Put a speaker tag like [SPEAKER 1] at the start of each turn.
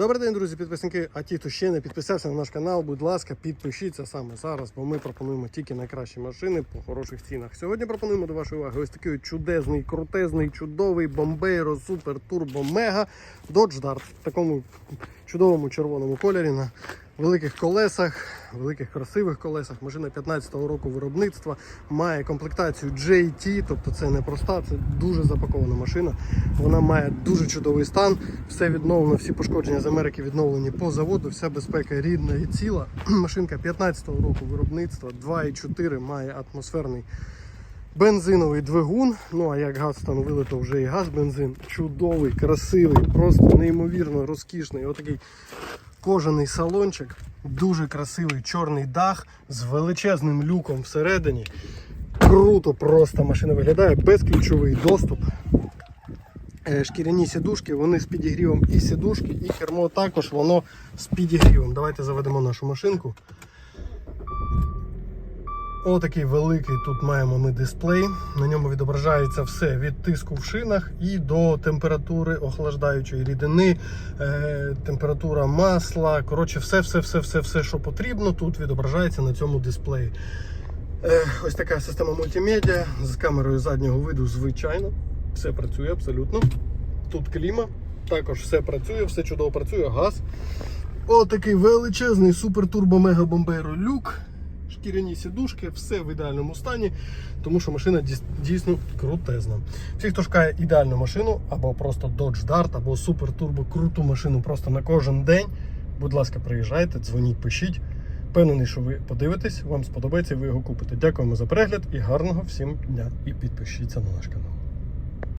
[SPEAKER 1] Добрий день, друзі, підписники. А ті, хто ще не підписався на наш канал, будь ласка, підпишіться саме зараз, бо ми пропонуємо тільки найкращі машини по хороших цінах. Сьогодні пропонуємо до вашої уваги ось такий чудесний, крутезний, чудовий Бомбейро Супер Турбо Мега Dodge Dart в такому чудовому червоному кольорі на великих колесах, великих красивих колесах. Машина 15-го року виробництва має комплектацію JT, тобто це не проста, це дуже запакована машина. Вона має дуже чудовий стан, все відновлено, всі пошкодження з Америки відновлені по заводу, вся безпека рідна і ціла. Машинка 15-го року виробництва, 2,4 має атмосферний. Бензиновий двигун, ну а як газ встановили, то вже і газ бензин. Чудовий, красивий, просто неймовірно розкішний. Отакий кожаний салончик, дуже красивий чорний дах з величезним люком всередині. Круто просто машина виглядає, безключовий доступ. Е, Шкіряні сідушки, вони з підігрівом і сідушки, і кермо також воно з підігрівом. Давайте заведемо нашу машинку. Отакий великий тут маємо ми дисплей. На ньому відображається все від тиску в шинах і до температури охлаждаючої рідини, е, температура масла. Коротше, все, все, все, все, все, що потрібно, тут відображається на цьому дисплеї. Е, ось така система мультимедіа з камерою заднього виду, звичайно. Все працює абсолютно. Тут кліма, також все працює, все чудово працює, газ. Отакий величезний супер турбо мега бомбейро люк. Шкіряні сідушки, все в ідеальному стані, тому що машина дійсно крутезна. Всі, хто шукає ідеальну машину, або просто Dodge Dart, або супер турбо круту машину просто на кожен день, будь ласка, приїжджайте, дзвоніть, пишіть. Впевнений, що ви подивитесь, вам сподобається і ви його купите. Дякуємо за перегляд і гарного всім дня. І підпишіться на наш канал.